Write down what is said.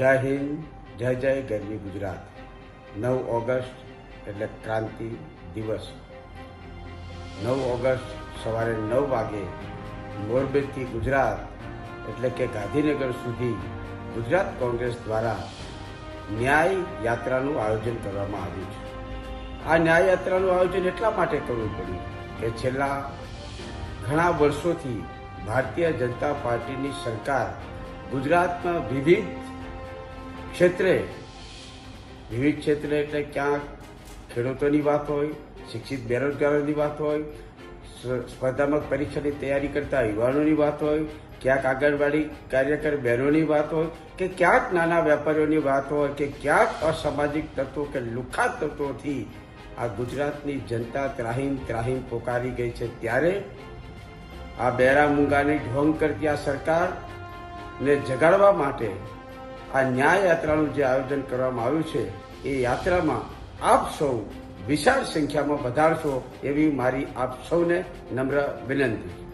જય હિન્દ, જય જય ગરવી ગુજરાત. નવ ઓગસ્ટ એટલે ક્રાંતિ દિવસ. નવ ઓગસ્ટ સવારે નવ વાગે મોરબીથી ગુજરાત, એટલે કે ગાંધીનગર સુધી ગુજરાત કોંગ્રેસ દ્વારા ન્યાય યાત્રાનું આયોજન કરવામાં આવ્યું છે. આ ન્યાય યાત્રાનું આયોજન એટલા માટે કરવું પડ્યું કે છેલ્લા ઘણા વર્ષોથી ભારતીય જનતા પાર્ટીની સરકાર ગુજરાતમાં વિવિધ ક્ષેત્રે, વિવિધ ક્ષેત્રે એટલે ક્યાંક ખેડૂતોની વાત હોય, શિક્ષિત બેરોજગારોની વાત હોય સ્પર્ધાત્મક પરીક્ષાની તૈયારી કરતા યુવાનોની વાત હોય, ક્યાંક આંગણવાડી કાર્યકર બહેનોની વાત હોય, કે ક્યાંક નાના વેપારીઓની વાત હોય, કે ક્યાંક અસામાજિક તત્વો કે લુખા તત્વોથી આ ગુજરાતની જનતા ત્રાહીમ ત્રાહીમ પોકારી ગઈ છે. ત્યારે આ બેરા મૂંગાની ઢોંગ કરતી આ સરકારને જગાડવા માટે આ ન્યાય યાત્રાનું જે આયોજન કરવામાં આવ્યું છે, એ યાત્રામાં આપ સૌ વિશાળ સંખ્યામાં વધારશો એવી મારી આપ સૌને નમ્ર વિનંતી.